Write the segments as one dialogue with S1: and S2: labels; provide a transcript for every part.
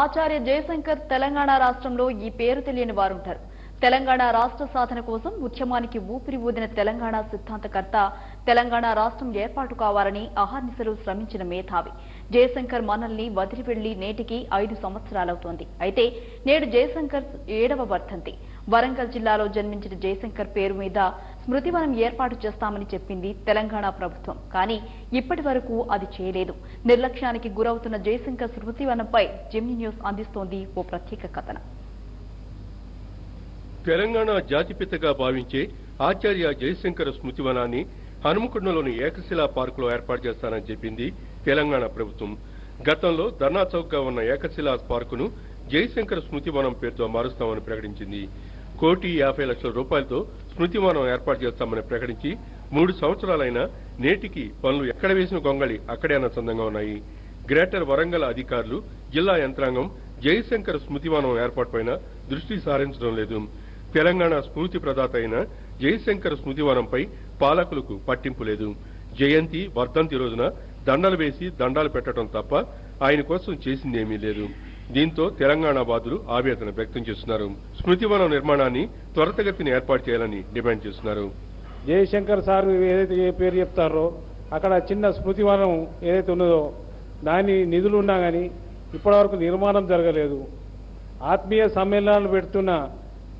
S1: ఆచార్య జయశంకర్ తెలంగాణ రాష్ట్రంలో ఈ పేరు తెలియని వారుంటారు. తెలంగాణ రాష్ట్ర సాధన కోసం ఉద్యమానికి ఊపిరి ఊదిన తెలంగాణ సిద్ధాంతకర్త తెలంగాణ రాష్ట్రం ఏర్పాటు కావాలని అహర్నిశలు శ్రమించిన మేధావి. జయశంకర్ మనల్ని వదిలి వెళ్ళి నేటికి ఐదు సంవత్సరాలవుతోంది. అయితే నేడు జయశంకర్ ఏడవ వర్ధంతి. వరంగల్ జిల్లాలో జన్మించిన జయశంకర్ పేరు మీద స్మృతివనం ఏర్పాటు చేస్తామని చెప్పింది తెలంగాణ ప్రభుత్వం. కానీ ఇప్పటి వరకు అది చేయలేదు. నిర్లక్ష్యానికి గురవుతున్న జయశంకర్ స్మృతివనంపై జెమిని న్యూస్ అందిస్తోంది ఓ ప్రత్యేక కథనం.
S2: తెలంగాణ జాతిపితగా భావించే ఆచార్య జయశంకర స్మృతివనాన్ని హనుమకొండలోని ఏకశిలా పార్కులో ఏర్పాటు చేస్తానని చెప్పింది తెలంగాణ ప్రభుత్వం. గతంలో ధర్నా చౌక్గా ఉన్న ఏకశిలా పార్కును జయశంకర స్మృతివనం పేరుతో మారుస్తామని ప్రకటించింది. కోటి యాభై లక్షల రూపాయలతో స్మృతివనం ఏర్పాటు చేస్తామని ప్రకటించి మూడు సంవత్సరాలైనా నేటికి పనులు ఎక్కడ వేసిన గొంగళి అక్కడే అనుసంధంగా ఉన్నాయి. గ్రేటర్ వరంగల్ అధికారులు జిల్లా యంత్రాంగం జయశంకర్ స్మృతివనం ఏర్పాటుపైన దృష్టి సారించడం లేదు. తెలంగాణ స్ఫూర్తి ప్రదాత అయిన జయశంకర్ స్మృతివనంపై పాలకులకు పట్టింపు లేదు. జయంతి వర్ధంతి రోజున దండలు వేసి దండాలు పెట్టడం తప్ప ఆయన కోసం చేసిందేమీ లేదు. దీంతో తెలంగాణ బాధులు ఆవేదన వ్యక్తం చేస్తున్నారు. స్మృతివనం నిర్మాణాన్ని త్వరితగతిని ఏర్పాటు చేయాలని డిమాండ్ చేస్తున్నారు.
S3: జయశంకర్ సార్ ఏదైతే ఏ పేరు చెప్తారో అక్కడ చిన్న స్మృతివనం ఏదైతే ఉన్నదో దాని నిధులు ఉన్నా కానీ ఇప్పటివరకు నిర్మాణం జరగలేదు. ఆత్మీయ సమ్మేళనాలు పెడుతున్న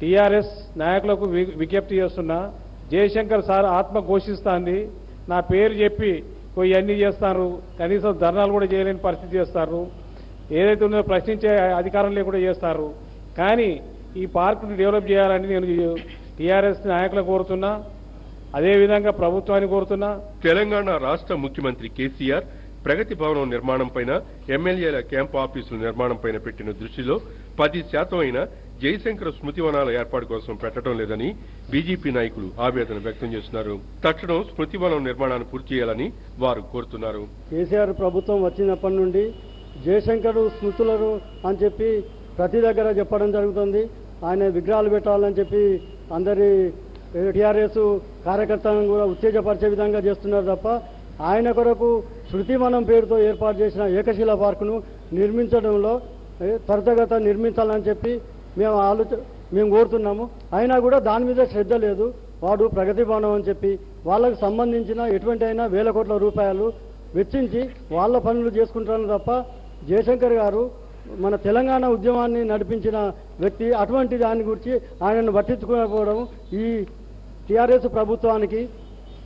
S3: టీఆర్ఎస్ నాయకులకు వి- విజ్ఞప్తి చేస్తున్నా జయశంకర్ సార్ ఆత్మ ఘోషిస్తాంది. నా పేరు చెప్పి ఇవన్నీ చేస్తారు. కనీసం ధర్నాలు కూడా చేయలేని పరిస్థితి చేస్తారు. ఏదైతే ఉన్నదో ప్రశ్నించే అధికారం లేకుండా చేస్తారు. కానీ ఈ పార్కుని డెవలప్ చేయాలని నేను టీఆర్ఎస్ నాయకులకు కోరుతున్నా. అదేవిధంగా ప్రభుత్వాన్ని కోరుతున్నా.
S2: తెలంగాణ రాష్ట్ర ముఖ్యమంత్రి కేసీఆర్ ప్రగతి భవనం నిర్మాణం పైన ఎమ్మెల్యేల క్యాంప్ ఆఫీసుల నిర్మాణం పైన పెట్టిన దృష్టిలో పది శాతం అయిన జయశంకర స్మృతివనాల ఏర్పాటు కోసం పెట్టడం లేదని బీజేపీ నాయకులు ఆవేదన వ్యక్తం చేస్తున్నారు. తక్షణం స్మృతివనం నిర్మాణాన్ని పూర్తి చేయాలని వారు కోరుతున్నారు.
S4: కేసీఆర్ ప్రభుత్వం వచ్చినప్పటి నుండి జయశంకరు స్మృతులను అని చెప్పి ప్రతి దగ్గర చెప్పడం జరుగుతుంది. ఆయన విగ్రహాలు పెట్టాలని చెప్పి అందరి టీఆర్ఎస్ కార్యకర్తలను కూడా ఉత్తేజపరిచే విధంగా చేస్తున్నారు తప్ప ఆయన కొరకు శృతివనం పేరుతో ఏర్పాటు చేసిన ఏకశిల పార్కును నిర్మించడంలో ఏ, త్వరితగత నిర్మించాలని చెప్పి మేము ఆలోచ మేము కోరుతున్నాము. అయినా కూడా దాని మీద శ్రద్ధ లేదు. వాడు ప్రగతి భవనం అని చెప్పి వాళ్ళకు సంబంధించిన ఎటువంటి అయినా వేల కోట్ల రూపాయలు వెచ్చించి వాళ్ళ పనులు చేసుకుంటారు తప్ప జయశంకర్ గారు మన తెలంగాణ ఉద్యమాన్ని నడిపించిన వ్యక్తి. అటువంటి దాని గురించి ఆయనను పట్టించుకోకపోవడం ఈ టీఆర్ఎస్ ప్రభుత్వానికి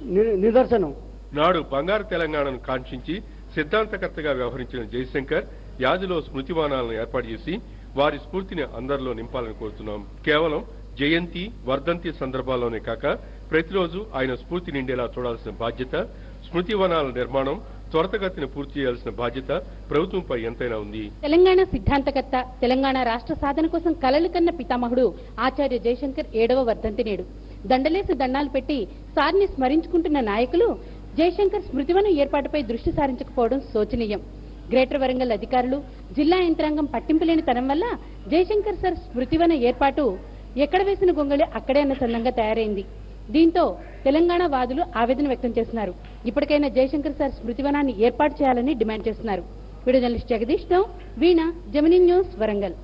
S4: ని- నిదర్శనం.
S2: నాడు బంగారు తెలంగాణను కాంక్షించి సిద్ధాంతకర్తగా వ్యవహరించిన జయశంకర్ యాదిలో స్మృతివనాలను ఏర్పాటు చేసి వారి స్ఫూర్తిని అందరిలో నింపాలని కోరుతున్నాం. కేవలం జయంతి వర్ధంతి సందర్భాల్లోనే కాక ప్రతిరోజు ఆయన స్ఫూర్తి నిండేలా చూడాల్సిన బాధ్యత స్మృతివనాల నిర్మాణం త్వరితగతిన పూర్తి చేయాల్సిన బాధ్యత ప్రభుత్వంపై ఎంతైనా ఉంది.
S5: తెలంగాణ సిద్ధాంతకర్త తెలంగాణ రాష్ట్ర సాధన కోసం కలలు కన్న పితామహుడు ఆచార్య జయశంకర్ ఏడవ వర్ధంతి నేడు. దండలేసి దండాలు పెట్టి సార్ని స్మరించుకుంటున్న నాయకులు జయశంకర్ స్మృతివనం ఏర్పాటుపై దృష్టి సారించకపోవడం శోచనీయం. గ్రేటర్ వరంగల్ అధికారులు జిల్లా యంత్రాంగం పట్టింపు లేని తనం వల్ల జయశంకర్ సార్ స్మృతివన ఏర్పాటు ఎక్కడ వేసిన గొంగళి అక్కడే అన్న సందంగా తయారైంది. దీంతో తెలంగాణ వాదులు ఆవేదన వ్యక్తం చేస్తున్నారు. ఇప్పటికైనా జయశంకర్ సార్ స్మృతివనాన్ని ఏర్పాటు చేయాలని డిమాండ్ చేస్తున్నారు. Video journalist Jagadish Veena Jamini news Warangal.